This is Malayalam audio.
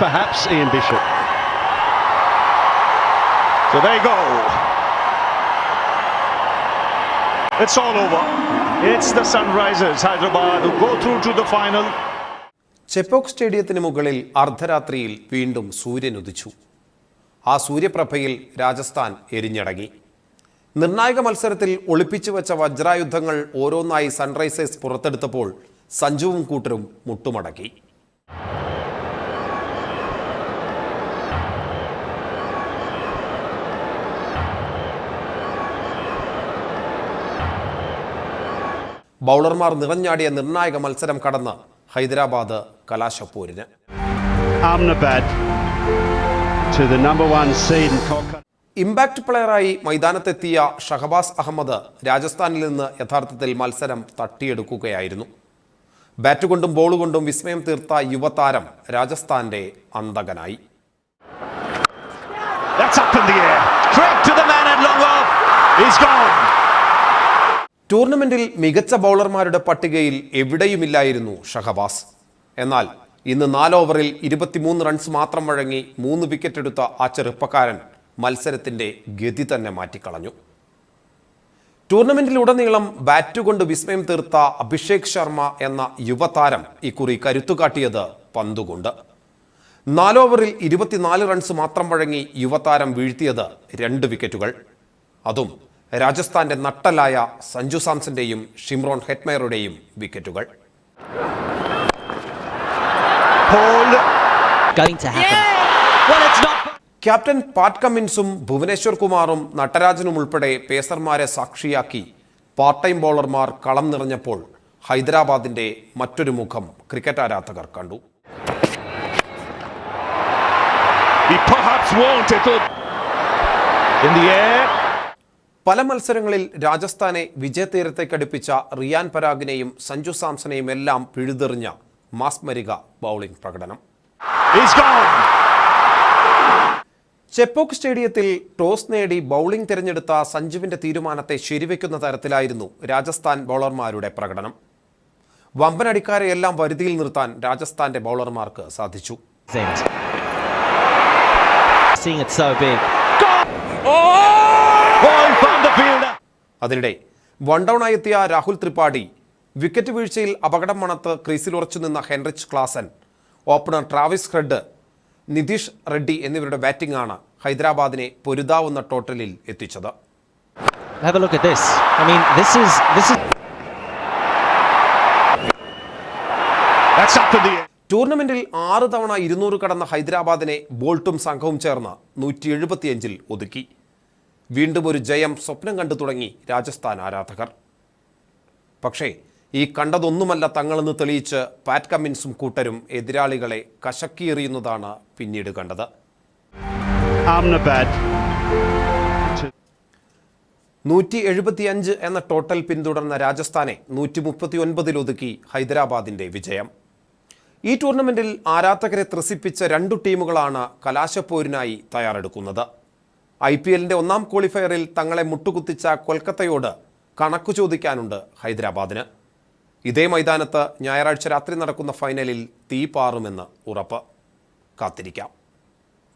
perhaps, Ian Bishop. So there you go. It's all over. It's the Sunrisers Hyderabad who go through to the final. Chepauk സ്റ്റേഡിയത്തിന് മുകളിൽ അർദ്ധരാത്രിയിൽ വീണ്ടും സൂര്യൻ ഉദിച്ചു ആ സൂര്യപ്രഭയിൽ രാജസ്ഥാൻ എരിഞ്ഞടങ്ങി നിർണായക മത്സരത്തിൽ ഒളിപ്പിച്ചു വെച്ച വജ്രായുധങ്ങൾ ഓരോന്നായി സൺറൈസേഴ്സ് പുറത്തെടുത്തപ്പോൾ സഞ്ജുവും കൂട്ടരും മുട്ടുമടക്കി ബൗളർമാർ നിറഞ്ഞാടിയ നിർണായക മത്സരം കടന്ന് ഹൈദരാബാദ് കലാശപ്പൂരിന്. ഇമ്പാക്ട് പ്ലെയറായി മൈതാനത്തെത്തിയ ഷഹബാസ് അഹമ്മദ് രാജസ്ഥാനിൽ നിന്ന് യഥാർത്ഥത്തിൽ മത്സരം തട്ടിയെടുക്കുകയായിരുന്നു ബാറ്റ് കൊണ്ടും ബോൾ കൊണ്ടും വിസ്മയം തീർത്ത യുവതാരം രാജസ്ഥാന്റെ അന്തകനായി That's up in the air. Straight to the man at long off. He's gone. ടൂർണമെന്റിൽ മികച്ച ബൗളർമാരുടെ പട്ടികയിൽ എവിടെയുമില്ലായിരുന്നു ഷഹബാസ് എന്നാൽ ഇന്ന് നാല് ഓവറിൽ ഇരുപത്തിമൂന്ന് റൺസ് മാത്രം വഴങ്ങി മൂന്ന് വിക്കറ്റ് എടുത്ത ആ ചെറുപ്പക്കാരൻ മത്സരത്തിന്റെ ഗതി തന്നെ മാറ്റിക്കളഞ്ഞു. ടൂർണമെന്റിലുടനീളം ബാറ്റുകൊണ്ട് വിസ്മയം തീർത്ത അഭിഷേക് ശർമ്മ എന്ന യുവതാരം ഇക്കുറി കരുത്തുകാട്ടിയത് പന്തുകൊണ്ട്. നാലോവറിൽ ഇരുപത്തിനാല് റൺസ് മാത്രം വഴങ്ങി യുവതാരം വീഴ്ത്തിയത് രണ്ട് വിക്കറ്റുകൾ അതും രാജസ്ഥാന്റെ നട്ടലായ സഞ്ജു സാംസന്റെയും ഷിംറോൺ ഹെറ്റ്മയറുടെയും വിക്കറ്റുകൾ. ക്യാപ്റ്റൻ പാറ്റ് കമ്മിൻസും ഭുവനേശ്വർ കുമാറും നട്ടരാജനും ഉൾപ്പെടെ പേസർമാരെ സാക്ഷിയാക്കി പാർട്ട് ടൈം ബോളർമാർ കളം നിറഞ്ഞപ്പോൾ ഹൈദരാബാദിന്റെ മറ്റൊരു മുഖം ക്രിക്കറ്റ് ആരാധകർ കണ്ടു He perhaps won't. It'll. In the air. പല മത്സരങ്ങളിൽ രാജസ്ഥാനെ വിജയതീരത്തേക്കടുപ്പിച്ച റിയാൻ പരാഗിനെയും സഞ്ജു സാംസണെയും എല്ലാം പിഴുതെറിഞ്ഞ മാസ്മരിക ബൗളിംഗ് പ്രകടനം. He's ചെപ്പോക്ക് സ്റ്റേഡിയത്തിൽ ടോസ് നേടി ബൗളിംഗ് തിരഞ്ഞെടുത്ത സഞ്ജുവിന്റെ തീരുമാനത്തെ ശരിവെക്കുന്ന തരത്തിലായിരുന്നു രാജസ്ഥാൻ ബൗളർമാരുടെ പ്രകടനം. വമ്പനടിക്കാരെയെല്ലാം വരുതിയിൽ നിർത്താൻ രാജസ്ഥാന്റെ ബൗളർമാർക്ക് സാധിച്ചു. Seeing it so big. Oh, he found the fielder. അതിനിടെ വൺ ഡൗണായി എത്തിയ രാഹുൽ ത്രിപാഠി വിക്കറ്റ് വീഴ്ചയിൽ അപകടം മണത്ത് ക്രീസിൽ ഉറച്ചു നിന്ന Heinrich Klaasen opener Travis Head Nitish Reddy എന്നിവരുടെ ബാറ്റിംഗ് ആണ് ഹൈദരാബാദിനെ പൊരുതാവുന്ന ടോട്ടലിൽ എത്തിച്ചത്. Have a look at this. I mean, this is this is That's up in the ടൂർണമെന്റിൽ ആറ് തവണ ഇരുന്നൂറ് കടന്ന ഹൈദരാബാദിനെ ബോൾട്ടും സംഘവും ചേർന്ന് നൂറ്റി എഴുപത്തിയഞ്ചിൽ ഒതുക്കി. വീണ്ടും ഒരു ജയം സ്വപ്നം കണ്ടു തുടങ്ങി രാജസ്ഥാൻ ആരാധകർ. പക്ഷേ ഈ കണ്ടതൊന്നുമല്ല തങ്ങളെന്ന് തെളിയിച്ച് പാറ്റ് കമ്മിൻസും കൂട്ടരും എതിരാളികളെ കശക്കിയെറിയുന്നതാണ് പിന്നീട് കണ്ടത്. നൂറ്റി എഴുപത്തിയഞ്ച് എന്ന ടോട്ടൽ പിന്തുടർന്ന രാജസ്ഥാനെ നൂറ്റി മുപ്പത്തി ഒൻപതിൽ ഒതുക്കി ഹൈദരാബാദിന്റെ വിജയം. ഈ ടൂർണമെന്റിൽ ആരാധകരെ ത്രസിപ്പിച്ച രണ്ടു ടീമുകളാണ് കലാശപ്പോരിനായി തയ്യാറെടുക്കുന്നത്. ഐ പി എല്ലിന്റെ ഒന്നാം ക്വാളിഫയറിൽ തങ്ങളെ മുട്ടുകുത്തിച്ച കൊൽക്കത്തയോട് കണക്കു ചോദിക്കാനുണ്ട് ഹൈദരാബാദിന്. ഇതേ മൈതാനത്ത് ഞായറാഴ്ച രാത്രി നടക്കുന്ന ഫൈനലിൽ തീ പാറുമെന്ന് ഉറപ്പ്. കാത്തിരിക്കാം.